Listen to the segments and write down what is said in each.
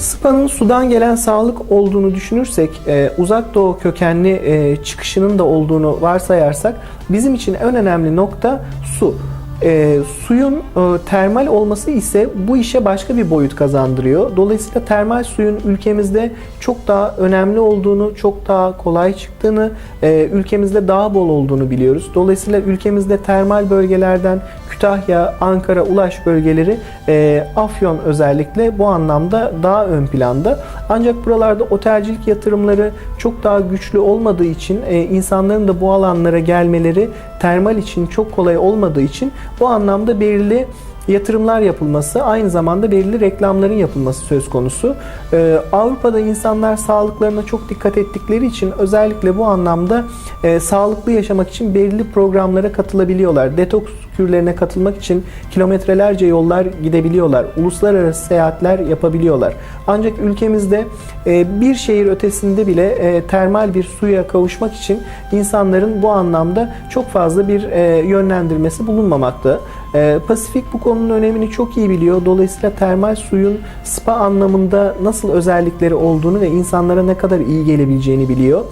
SPA'nın sudan gelen sağlık olduğunu düşünürsek, e, uzak doğu kökenli e, çıkışının da olduğunu varsayarsak bizim için en önemli nokta su. E, suyun e, termal olması ise bu işe başka bir boyut kazandırıyor. Dolayısıyla termal suyun ülkemizde çok daha önemli olduğunu, çok daha kolay çıktığını, e, ülkemizde daha bol olduğunu biliyoruz. Dolayısıyla ülkemizde termal bölgelerden Kütahya, Ankara, Ulaş bölgeleri, e, Afyon özellikle bu anlamda daha ön planda. Ancak buralarda otelcilik yatırımları çok daha güçlü olmadığı için e, insanların da bu alanlara gelmeleri termal için çok kolay olmadığı için bu anlamda belirli yatırımlar yapılması, aynı zamanda belirli reklamların yapılması söz konusu. Ee, Avrupa'da insanlar sağlıklarına çok dikkat ettikleri için özellikle bu anlamda e, sağlıklı yaşamak için belirli programlara katılabiliyorlar. Detoks kürlerine katılmak için kilometrelerce yollar gidebiliyorlar. Uluslararası seyahatler yapabiliyorlar. Ancak ülkemizde e, bir şehir ötesinde bile e, termal bir suya kavuşmak için insanların bu anlamda çok fazla bir e, yönlendirmesi bulunmamakta. E, Pasifik bu konunun önemini çok iyi biliyor. Dolayısıyla termal suyun spa anlamında nasıl özellikleri olduğunu ve insanlara ne kadar iyi gelebileceğini biliyor.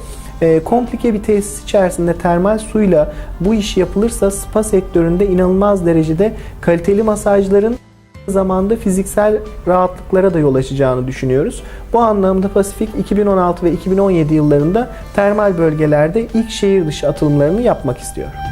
E, komplike bir tesis içerisinde termal suyla bu iş yapılırsa spa sektöründe inanılmaz derecede kaliteli masajların zamanda fiziksel rahatlıklara da yol açacağını düşünüyoruz. Bu anlamda Pasifik 2016 ve 2017 yıllarında termal bölgelerde ilk şehir dışı atılımlarını yapmak istiyor.